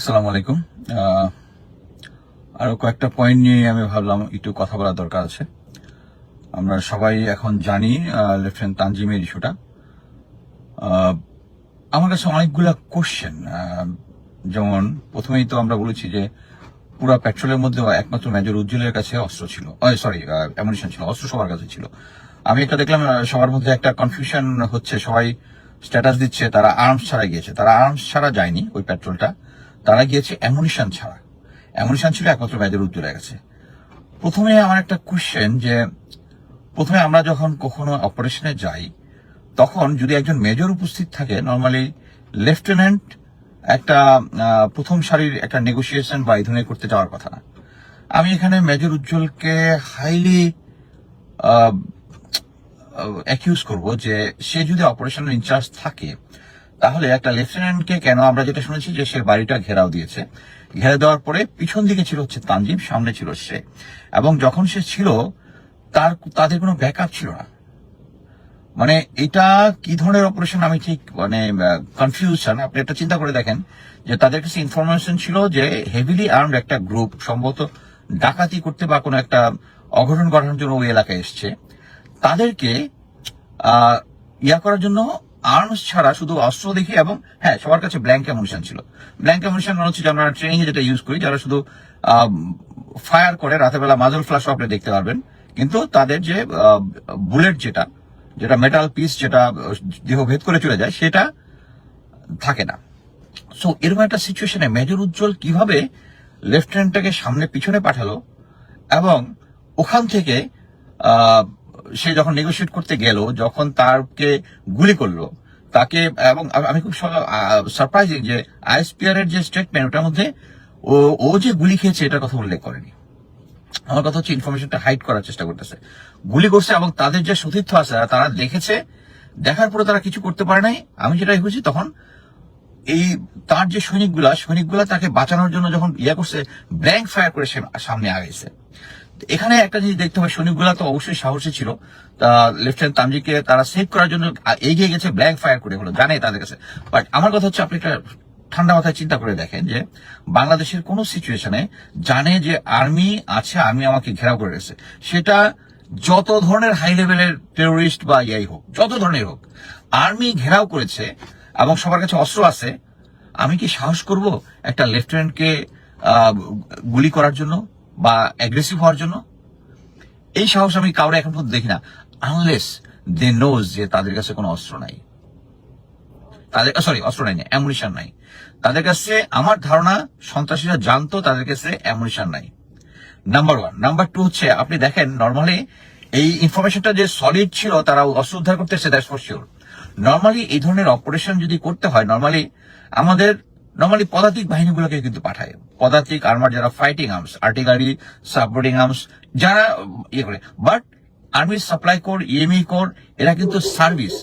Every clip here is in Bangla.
আসসালামু আলাইকুম। আহ, আরও কয়েকটা পয়েন্ট নিয়ে আমি ভাবলাম একটু কথা বলার দরকার আছে। আমরা সবাই এখন জানি লেফটেন্যান্ট তানজিমের ইস্যুটা আমার কাছে অনেকগুলা কোশ্চেন যেমন প্রথমেই তো আমরা বলেছি যে পুরো পেট্রোলের মধ্যে একমাত্র মেজর উজ্জ্বলের কাছে অস্ত্র ছিল। সরি অ্যামুনিশন ছিল অস্ত্র সবার কাছে ছিল। আমি একটা দেখলাম সবার মধ্যে একটা কনফিউশন হচ্ছে সবাই স্ট্যাটাস দিচ্ছে তারা আর্মস ছাড়া গিয়েছে। তারা আর্মস ছাড়া যায়নি ওই পেট্রোলটা তারা গিয়েছে অ্যামুনিশন ছাড়া। অ্যামুনিশন ছিল একমাত্র মেজর উজ্জ্বলের গেছে। প্রথমে আমার একটা কোয়েশ্চেন যে, প্রথমে আমরা যখন কখনো অপারেশনে যাই, তখন যদি একজন মেজর উপস্থিত থাকে নর্মালি লেফটেন্যান্ট একটা প্রথম সারির একটা নেগোসিয়েশন বা এই ধরনের করতে যাওয়ার কথা না। আমি এখানে মেজর উজ্জ্বলকে হাইলি অ্যাকিউজ করব যে, সে যদি অপারেশনের ইনচার্জ থাকে তাহলে একটা লেফটেন্যান্টকে কেন আমরা যেটা শুনেছি যে সে বাড়িটা ঘেরাও দিয়েছে? ঘেরে দেওয়ার পরে পিছন দিকে ছিল হচ্ছে তানজিম, সামনে ছিল সে। এবং যখন সে ছিল, তার তাদের কোনো ব্যাকআপ ছিল না। মানে এটা কি ধরনের অপারেশন আমি ঠিক মানে কনফিউশন আপনি একটা চিন্তা করে দেখেন যে তাদের কাছে ইনফরমেশন ছিল যে হেভিলি আর্মড একটা গ্রুপ সম্ভবত ডাকাতি করতে বা কোনো একটা অঘটন ঘটানোর জন্য ওই এলাকায় এসছে। তাদেরকে ইয়া করার জন্য আর্মস ছাড়া শুধু অস্ত্র দেখে এবং হ্যাঁ সবার কাছে ব্ল্যাঙ্ক অ্যামুনিশন ছিল। ব্ল্যাঙ্ক অ্যামুনিশন মানে হচ্ছে আমরা ট্রেনিং যেটা ইউজ করি, যারা শুধু ফায়ার করে, রাতের বেলা মাজল ফ্লাশ আপনি দেখতে পারবেন। কিন্তু তাদের যে বুলেট যেটা যেটা মেটাল পিস যেটা, দেহ ভেদ করে চলে যায়, সেটা থাকে না। সো এরকম একটা সিচুয়েশনে মেজর উজ্জ্বল কীভাবে লেফটেন্যান্টটাকে সামনে পিছনে পাঠালো এবং ওখান থেকে সে যখন নেগোসিয়েট করতে গেল, যখন তারকে গুলি করল তাকে, এবং আমি- খুব সারপ্রাইজিং যে আইএসপিআর এর যে স্টেটমেন্ট ওটার মধ্যে ও ও যে গুলি খেয়েছে এটার কথা উল্লেখ করেনি। আমার কথা হচ্ছে ইনফরমেশনটা হাইড করার চেষ্টা করতেছে। গুলি করছে এবং তাদের যে সতীর্থ আছে তারা দেখেছে, দেখার পরে তারা কিছু করতে পারে নাই। আমি যেটা বুঝি তখন এই তার যে সৈনিকগুলা সৈনিকগুলা তাকে বাঁচানোর জন্য যখন ইয়ে করছে ব্ল্যাঙ্ক ফায়ার করে সামনে আগাইছে। এখানে একটা জিনিস দেখতে হবে সৈনিকগুলা তো অবশ্যই সাহসী ছিল। তা লেফটেন্যান্ট তামজিকে তারা সেভ করার জন্য এগিয়ে গেছে ব্ল্যাঙ্ক ফায়ার করে হলো, জানে তাদের কাছে। বাট আমার কথা হচ্ছে, আপনি একটা ঠান্ডা মাথায় চিন্তা করে দেখেন যে, বাংলাদেশের কোন সিচুয়েশনে জানে যে আর্মি আছে আর্মি আমাকে ঘেরাও করে রেখেছে। সেটা যত ধরনের হাই লেভেলের টেরোরিস্ট বা ইয়াই হোক, যত ধরনের হোক আর্মি ঘেরাও করেছে এবং সবার কাছে অস্ত্র আছে, আমি কি সাহস করব একটা লেফটেন্যান্টকে গুলি করার জন্য? বা অ্যাগ্রেসিভ হওয়ার জন্য, এই সাহস আমি কাউরে এখন পর্যন্ত দেখি না আনলেস দে নোজ যে তাদের কাছে কোনো অস্ত্র নাই। তাদের সরি অস্ত্র নাই অ্যামুনিশন নাই। তাদের কাছে, আমার ধারণা, সন্ত্রাসীরা জানতো তাদের কাছে অ্যামুনিশন নাই। নাম্বার ওয়ান নাম্বার টু হচ্ছে, আপনি দেখেন নর্মালি এই ইনফরমেশনটা যে সলিড ছিল, তারা অস্ত্র উদ্ধার করতে এসেছে দ্যাটস ফর শিওর নর্মালি এই ধরনের অপারেশন যদি করতে হয় নর্মালি আমাদের নর্মালি পদাতিক বাহিনীগুলোকে কিন্তু পাঠায়। পদাতিক আর্মার যারা fighting arms artillery supporting arms যারা ইয়ে করে। বাট আর্মির সাপ্লাই কোর ইএমই কোর এরা কিন্তু সার্ভিস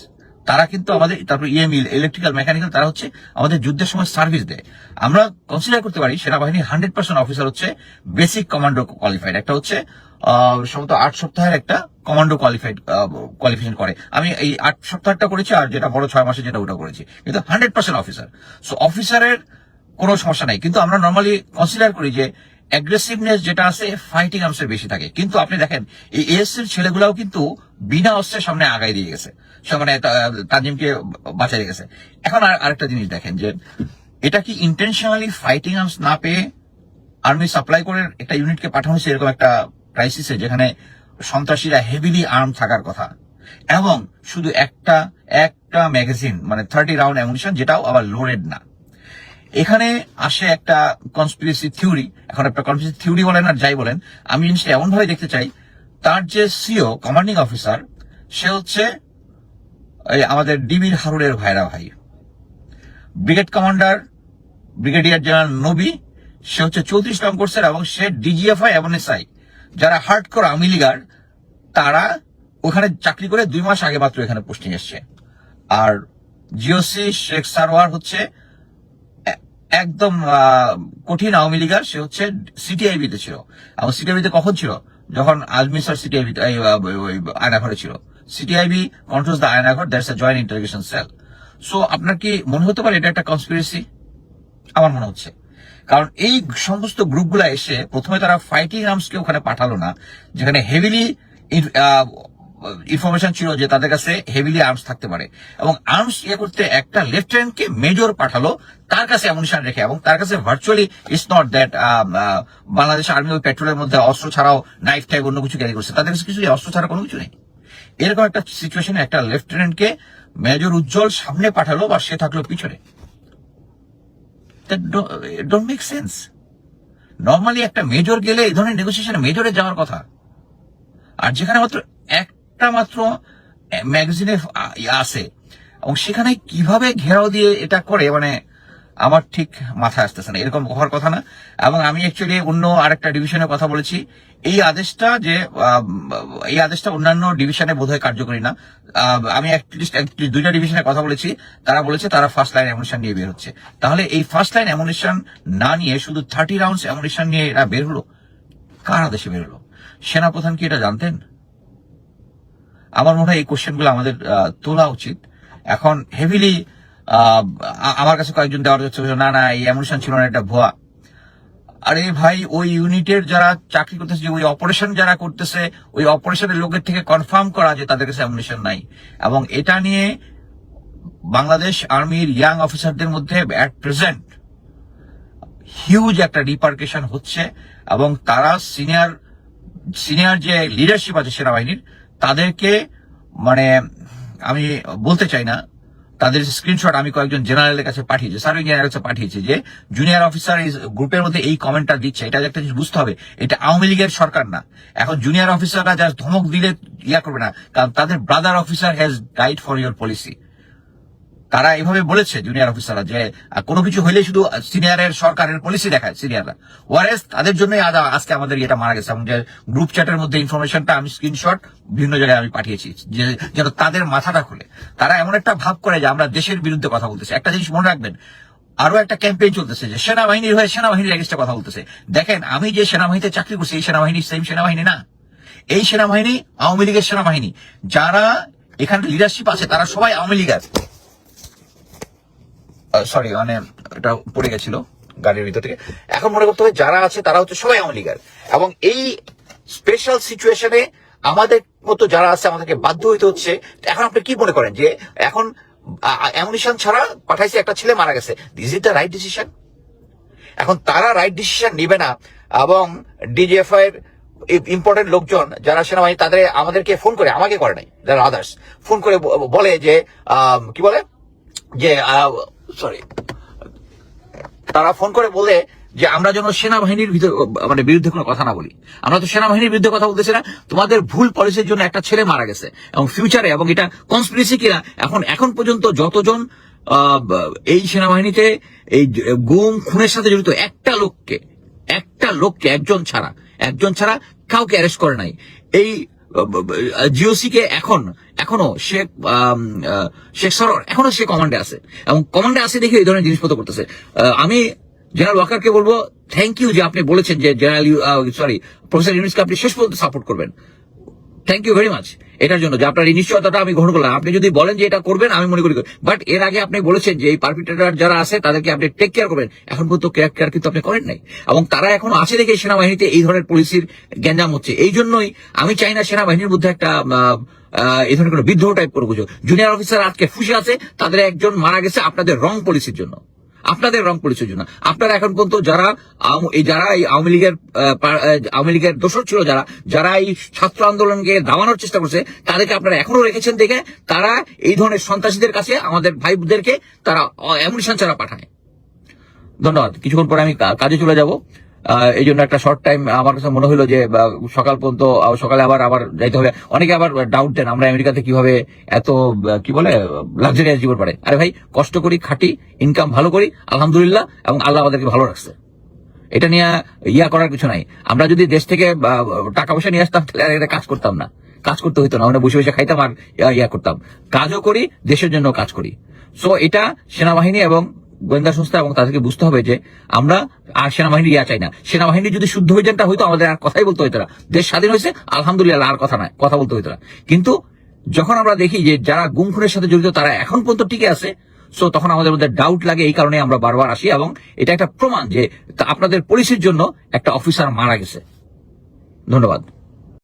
তারা কিন্তু আমাদের, তারপর ইএমই ইলেকট্রিক্যাল মেকানিক্যাল তারা হচ্ছে আমাদের যুদ্ধের সময় সার্ভিস দেয়। আমরা কনসিডার করতে পারি সেনাবাহিনী হান্ড্রেড পার্সেন্ট অফিসার হচ্ছে বেসিক কমান্ডো কোয়ালিফাইড একটা হচ্ছে সম্ভবত আট সপ্তাহের একটা কমান্ডো কোয়ালিফাইড কোয়ালিফিকেশন করে। আমি এই আট সপ্তাহটা করেছি আর যেটা বড় ছয় মাসে যেটা ওটা করেছি। কিন্তু হান্ড্রেড পার্সেন্ট অফিসার সো অফিসারের কোনো সমস্যা নাই। কিন্তু আমরা নর্মালি কনসিডার করি যে অ্যাগ্রেসিভনেস যেটা আছে ফাইটিং আর্মসের বেশি থাকে। কিন্তু আপনি দেখেন, এই এস এর ছেলেগুলাও কিন্তু বিনা অস্ত্রের সামনে আগাই দিয়ে গেছে। মানে তাজিমকে বাঁচাই গেছে। এখন আর, আরেকটা জিনিস দেখেন যে, এটা কি ইন্টেনশনালি ফাইটিং আর্মস না পেয়ে আর্মি সাপ্লাই করে একটা ইউনিটকে পাঠানো হয়েছে? এরকম একটা ক্রাইসিসে যেখানে সন্ত্রাসীরা হেভিলি আর্ম থাকার কথা, এবং শুধু একটা একটা ম্যাগাজিন মানে থার্টি রাউন্ড অ্যামুনিশন যেটাও আবার লোডেড না। এখানে আসে একটা কনস্পিরেসি থিওরি এখন একটা কনস্পিরেসি থিওরি বলেন আর যাই বলেন, আমি জিনিসটা এমন ভাবে দেখতে চাই, তার যে সিও কমান্ডিং অফিসার সে হচ্ছে আমাদের ডিবির হারুরের ভাইরা ভাই। ব্রিগেড কমান্ডার ব্রিগেডিয়ার জেনারেল নবী, সে হচ্ছে চৌত্রিশ নং কোর্সের এবং সে ডিজিএফআই এবং এসআই যারা হার্ড কর আওয়ামী লীগার, তারা ওখানে চাকরি করে দুই মাস আগে মাত্র এখানে পোস্টিং এসছে। আর জিওসি শেখ সারওয়ার হচ্ছে একদম কঠিন আওয়ামী লীগার, সে হচ্ছে সিটিআইবি তে ছিল। এবং সিটিআইবি তে কখন ছিল? যখন আজমি স্যার সিটিআইবি আয়নাঘরে ছিল। CTIB controls the Aynaghar that's a joint interrogation cell so আপনার কি মনে হতে পারে এটা একটা কনস্পিরেসি আমার মনে হচ্ছে। কারণ এই সমস্ত গ্রুপগুলো এসে প্রথমে তারা ফাইটিং আর্মসকে ওখানে পাঠালো না, যেখানে হেভিলি ইনফরমেশন ছিল যে তাদের কাছে হেভিলি আর্মস থাকতে পারে। এবং আর্মস ইয়ে করতে একটা লেফটেন্যান্টকে মেজর পাঠালো তার কাছে অ্যামুনিশন রেখে, এবং তার কাছে virtually it's not that Bangladesh army ওই পেট্রোলের মধ্যে অস্ত্র ছাড়াও নাইফ টাইপ অন্য কিছু ক্যারি করছে। তাদের কাছে কিছু অস্ত্র ছাড়া কোনো কিছু নেই। এরকম একটা সিচুয়েশনে একটা লেফটেন্যান্টকে মেজর উজ্জ্বল সামনে পাঠালো বা সে থাকল পিছনে। ডোন্ট মেক সেন্স নর্মালি একটা মেজর গেলে এই ধরনের নেগোসিয়েশনে মেজরে যাওয়ার কথা। আর যেখানে মাত্র একটা মাত্র ম্যাগাজিনে আসে এবং সেখানে কীভাবে ঘেরাও দিয়ে এটা করে মানে আমার ঠিক মাথায় আসতেছে না, এরকম হওয়ার কথা না। এবং আমি অ্যাকচুয়ালি অন্য আরেকটা ডিভিশনে কথা বলেছি। এই আদেশটা যে এই আদেশটা অন্যান্য ডিভিশনে বোধহয় কার্যকরী না। আমি দুইটা ডিভিশনে কথা বলেছি। তারা বলেছে তারা ফার্স্ট লাইন অ্যামুনিশন নিয়ে বের হচ্ছে। তাহলে এই ফার্স্ট লাইন অ্যামুনিশন না নিয়ে শুধু থার্টি রাউন্ডস অ্যামুনিশন নিয়ে এরা বের হলো? কার আদেশে বের হলো? সেনাপ্রধান কি এটা জানতেন? আমার মনে হয় এই কোশ্চেনগুলো আমাদের তোলা উচিত। এখন হেভিলি আমার কাছে কয়েকজন দেওয়ার যাচ্ছে না না, এই অ্যামুনিশন ছিল না, এটা ভুয়া। আরে ভাই, ওই ইউনিটের যারা চাকরি করতেছে ওই অপারেশন যারা করতেছে, ওই অপারেশনের লোকের থেকে কনফার্ম করা যে তাদের কাছে অ্যামুনিশন নাই। এবং এটা নিয়ে বাংলাদেশ আর্মির ইয়াং অফিসারদের মধ্যে অ্যাট প্রেজেন্ট হিউজ একটা রিপার্কেশন হচ্ছে। এবং তারা সিনিয়র সিনিয়র যে লিডারশিপ আছে সেনাবাহিনীর, তাদেরকে মানে আমি বলতে চাই না তাদের স্ক্রিনশট আমি কয়েকজন জেনারেলের কাছে পাঠিয়েছি সার্ভিং কাছে পাঠিয়েছি যে জুনিয়র অফিসার এই গ্রুপের মধ্যে এই কমেন্টটা দিচ্ছে, এটা একটা জিনিস বুঝতে হবে, এটা আওয়ামী লীগের সরকার না। এখন জুনিয়র অফিসাররা যা ধমক দিলে ইয়া করবে না, কারণ তাদের brother officer has died for your policy তারা এইভাবে বলেছে জুনিয়র অফিসাররা যে কোনো কিছু হইলে শুধু সিনিয়রের সরকারের পলিসি দেখায় সিনিয়ররা ওয়ারেস তাদের জন্যই আজ আজকে আমাদের এটা মারা গেছে এবং যে গ্রুপ চ্যাটের মধ্যে ইনফরমেশনটা আমি স্ক্রিনশট বিভিন্ন জায়গায় আমি পাঠিয়েছি, যে, যেন তাদের মাথাটা খুলে। তারা এমন একটা ভাব করে যে আমরা দেশের বিরুদ্ধে কথা বলতেছি। একটা জিনিস মনে রাখবেন, আরও একটা ক্যাম্পেইন চলতেছে যে সেনাবাহিনীর হয়ে সেনাবাহিনীর এগেস্টে কথা বলতেছে। দেখেন, আমি যে সেনাবাহিনীতে চাকরি করছি, এই সেনাবাহিনী সেম সেনাবাহিনী না। এই সেনাবাহিনী আওয়ামী লীগের সেনাবাহিনী। যারা এখানে লিডারশিপ আছে, তারা সবাই আওয়ামী লীগের। সরি মানে এটা পড়ে গেছিল গাড়ির ভিতর থেকে। এখন মনে করতে হবে যারা আছে, তারা হচ্ছে সবাই আওয়ামী লীগের। এবং এই স্পেশাল সিচুয়েশনে আমাদের মতো যারা আছে, আমাদেরকে বাধ্য হইতে হচ্ছে। এখন আপনি কি মনে করেন যে এখন অ্যামুনিশন ছাড়া পাঠাইছে একটা ছেলে মারা গেছে? ইজ দ্য রাইট ডিসিশন এখন তারা রাইট ডিসিশন নিবে না। এবং ডিজিএফ এর ইম্পর্টেন্ট লোকজন যারা সেনাবাহিনী, তাদের আমাদেরকে ফোন করে, আমাকে করে নাই, যারা আদার্স ফোন করে বলে যে কি বলে? যে সরি তারা ফোন করে বলে যে, আমরা যেন সেনাবাহিনীর মানে বিরুদ্ধে কোনো কথা না বলি। আমরা তো সেনাবাহিনীর বিরুদ্ধে কথা বলতেছি না। তোমাদের ভুল পলিসির জন্য একটা ছেলে মারা গেছে। এবং ফিউচারে এবং এটা কনস্পিরেসি কিনা, এখন এখন পর্যন্ত যতজন এই সেনাবাহিনীতে, এই গুম খুনের সাথে জড়িত, একটা লোককে একটা লোককে, একজন ছাড়া একজন ছাড়া কাউকে অ্যারেস্ট করে নাই। এই জিওসি কে এখন এখনও শেখ শেখ সরর এখনও সে কমান্ডে আছে। এবং কমান্ডে আছে দেখে এই ধরনের জিনিসপত্র করতেছে। আমি জেনারেল ওয়াকারকে বলব থ্যাংক ইউ যে আপনি বলেছেন যে জেনারেল সরি প্রফেসর ইউনুসকে আপনি শেষ পর্যন্ত সাপোর্ট করবেন। থ্যাংক ইউ ভেরি মাচ এটার জন্য যে আপনার এই নিশ্চয়তাটা আমি গ্রহণ করলাম। আপনি যদি বলেন যে এটা করবেন, আমি মনে করি বাট এর আগে আপনি বলেছেন যে এই পারপিটেটার যারা আছে, তাদেরকে আপনি টেক কেয়ার করবেন। এখন পর্যন্ত কেয়ার কেয়ার কিন্তু আপনি করেন নাই। এবং তারা এখন আছে দেখে সেনাবাহিনীতে এই ধরনের পলিসির গ্যাঞ্জাম হচ্ছে। এই জন্যই আমি চাই না সেনাবাহিনীর মধ্যে একটা এই ধরনের কোনো বিদ্রোহ টাইপ করে বুঝো। জুনিয়র অফিসার আজকে ফুসে আছে, তাদের একজন মারা গেছে আপনাদের রং পলিসির জন্য। আপনাদের রং পরিচয় জন্য আপনারা এখন পর্যন্ত যারা এই যারা এই আওয়ামী লীগের আওয়ামী লীগের দোষর ছিল যারা যারা এই ছাত্র আন্দোলনকে দামানোর চেষ্টা করছে, তাদেরকে আপনারা এখনও রেখেছেন দেখে তারা এই ধরনের সন্ত্রাসীদের কাছে আমাদের ভাইদেরকে তারা অ্যামুনিশন ছাড়া পাঠায়। ধন্যবাদ। কিছুক্ষণ পরে আমি কাজে চলে যাব। এই জন্য একটা শর্ট টাইম আমার কাছে মনে হলো যে সকাল পর্যন্ত সকালে আবার আবার যাইতে হবে। অনেকে আবার ডাউট দেন আমরা আমেরিকাতে কীভাবে এত কি বলে লাক্সারিয়াস জীবন পারে। আরে ভাই, কষ্ট করি, খাটি ইনকাম ভালো করি, আলহামদুলিল্লাহ, এবং আল্লাহ আমাদেরকে ভালো রাখছে। এটা নিয়ে ইয়া করার কিছু নাই। আমরা যদি দেশ থেকে টাকা পয়সা নিয়ে আসতাম, তাহলে এটা কাজ করতাম না। কাজ করতে হইতো না, আমরা বসে বসে খাইতাম আর ইয়া করতাম। কাজও করি, দেশের জন্য কাজ করি। সো এটা সেনাবাহিনী এবং গোয়েন্দা সংস্থা এবং তাদেরকে বুঝতে হবে যে আমরা আর সেনাবাহিনী ইয়া চাই না। সেনাবাহিনী যদি শুদ্ধ হয়ে যানটা হয়তো আমাদের আর কথাই বলতে হইতো না দেশ স্বাধীন হয়েছে, আলহামদুলিল্লাহ, আর কথা নাই, কথা বলতে হইতো না কিন্তু যখন আমরা দেখি যে যারা গুম খুনের সাথে জড়িত, তারা এখন পর্যন্ত টিকে আছে সো তখন আমাদের মধ্যে ডাউট লাগে এই কারণে আমরা বারবার আসি এবং এটা একটা প্রমাণ যে আপনাদের পুলিশের জন্য একটা অফিসার মারা গেছে। ধন্যবাদ।